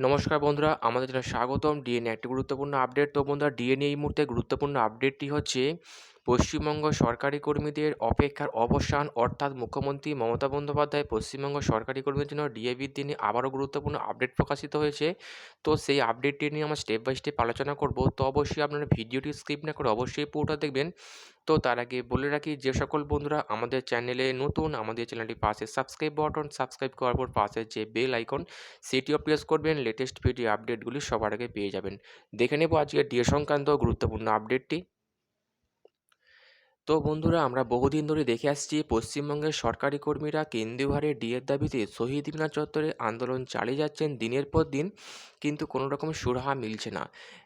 নমস্কার বন্ধুরা, আমাদের জন্য স্বাগতম। ডিএনএ একটি গুরুত্বপূর্ণ আপডেট তো বন্ধুরা ডিএনএ এই মুহূর্তে গুরুত্বপূর্ণ আপডেটটি হচ্ছে পশ্চিমবঙ্গ সরকারি কর্মীদের অপেক্ষার অবসান, অর্থাৎ মুখ্যমন্ত্রী মমতা বন্দ্যোপাধ্যায় পশ্চিমবঙ্গ সরকারি কর্মীদের জন্য ডিএবির দিনে আবারও গুরুত্বপূর্ণ আপডেট প্রকাশিত হয়েছে। তো সেই আপডেটটি নিয়ে আমরা স্টেপ বাই স্টেপ আলোচনা করব। তো অবশ্যই আপনারা ভিডিওটি স্কিপ না করে অবশ্যই পুরোটা দেখবেন। তো তার আগে বলে রাখি, যে সকল বন্ধুরা আমাদের চ্যানেলে নতুন, আমাদের চ্যানেলটি পাশে সাবস্ক্রাইব বাটন সাবস্ক্রাইব করার পর পাশে যে বেল আইকন সেটিও প্রেস করবেন। লেটেস্ট ভিডিও আপডেটগুলি সবার আগে পেয়ে যাবেন। দেখে নেব আজকে ডিএ সংক্রান্ত গুরুত্বপূর্ণ আপডেটটি তো বন্ধুরা, আমরা বহুদিন ধরে দেখে আসছি পশ্চিমবঙ্গের সরকারি কর্মীরা কেন্দ্রীয় হারে ডিএর দাবিতে শহীদ মিনার চত্বরে আন্দোলন চালিয়ে যাচ্ছেন দিনের পর দিন। কিন্তু কোনো রকম সুরাহা মিলছে না।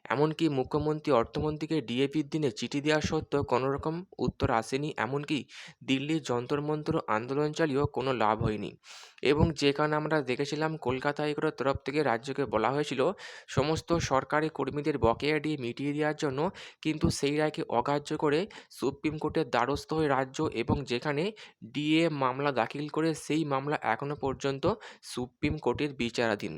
এমনকি মুখ্যমন্ত্রী অর্থমন্ত্রীকে ডিএপির দিনে চিঠি দেওয়া সত্ত্বেও কোনো রকম উত্তর আসেনি। এমনকি দিল্লির যন্তর মন্তর আন্দোলন চালিয়েও কোনো লাভ হয়নি। এবং যে কারণে আমরা দেখেছিলাম, কলকাতা হাইকোর্টের তরফ থেকে রাজ্যকে বলা হয়েছিল, সমস্ত সরকারি কর্মীদের বকেয়া দিয়ে মিটিয়ে দেওয়ার জন্য। কিন্তু সেই রায়কে অগ্রাহ্য করে সুপ্রিম কোর্টের দ্বারস্থ হয়ে রাজ্য এবং যেখানে ডিএ মামলা দাখিল করে সেই মামলা এখনও পর্যন্ত সুপ্রিম কোর্টের বিচারাধীন।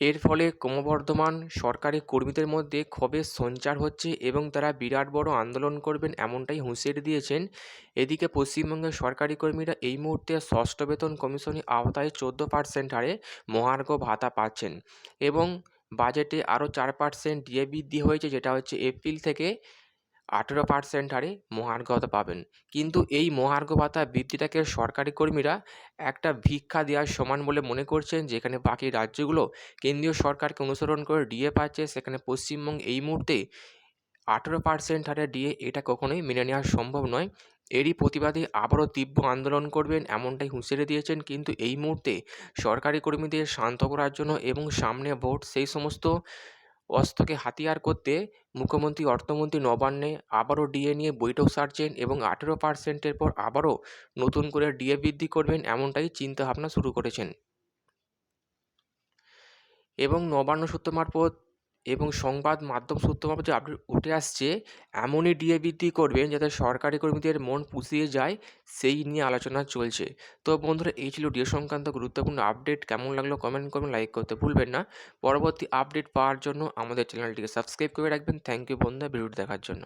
এর ফলে ক্রমবর্ধমান সরকারি কর্মীদের মধ্যে ক্ষোভের সঞ্চার হচ্ছে এবং তারা বিরাট বড় আন্দোলন করবেন এমনটাই হুঁশিয়ারি দিয়েছেন। এদিকে পশ্চিমবঙ্গের সরকারি কর্মীরা এই মুহূর্তে ষষ্ঠ বেতন কমিশনের আওতায় চোদ্দ পার্সেন্ট হারে মহার্ঘ ভাতা পাচ্ছেন এবং বাজেটে আরও চার পার্সেন্ট ডিএ বৃদ্ধি হয়েছে, যেটা হচ্ছে এপ্রিল থেকে আঠেরো পার্সেন্ট হারে মহার্ঘ ভাতা পাবেন। কিন্তু এই মহার্ঘ ভাতা বৃদ্ধিটাকে সরকারি কর্মীরা একটা ভিক্ষা দেওয়ার সমান বলে মনে করছেন, যেখানে বাকি রাজ্যগুলো কেন্দ্রীয় সরকারকে অনুসরণ করে ডিএ পাচ্ছে, সেখানে পশ্চিমবঙ্গ এই মুহূর্তে আঠেরো পার্সেন্ট হারে ডিএ এটা কখনোই মেনে নেওয়া সম্ভব নয়। এরই প্রতিবাদে আবারও তীব্র আন্দোলন করবেন, এমনটাই হুঁশিয়ারি দিয়েছেন। কিন্তু এই মুহূর্তে সরকারি কর্মীদের শান্ত করার জন্য এবং সামনে ভোট সেই সমস্ত অস্ত্রকে হাতিয়ার করতে মুখ্যমন্ত্রী, অর্থমন্ত্রী নবান্নে আবারও ডিএ নিয়ে বৈঠক সারছেন এবং আঠেরো পার্সেন্টের পর আবারও নতুন করে ডিএ বৃদ্ধি করবেন এমনটাই চিন্তাভাবনা শুরু করেছেন। এবং নবান্ন সূত্র মারফত এবং সংবাদ মাধ্যম সূত্রভাবে যে আপডেট উঠে আসছে, এমনই ডিএ বৃদ্ধি করবেন যাতে সরকারি কর্মীদের মন পুষিয়ে যায়, সেই নিয়ে আলোচনা চলছে। তো বন্ধুরা, এই ছিল ডিএ সংক্রান্ত গুরুত্বপূর্ণ আপডেট। কেমন লাগল কমেন্ট করবেন লাইক করতে ভুলবেন না। পরবর্তী আপডেট পাওয়ার জন্য আমাদের চ্যানেলটিকে সাবস্ক্রাইব করে রাখবেন। থ্যাংক ইউ বন্ধুরা, ভিডিওটি দেখার জন্য।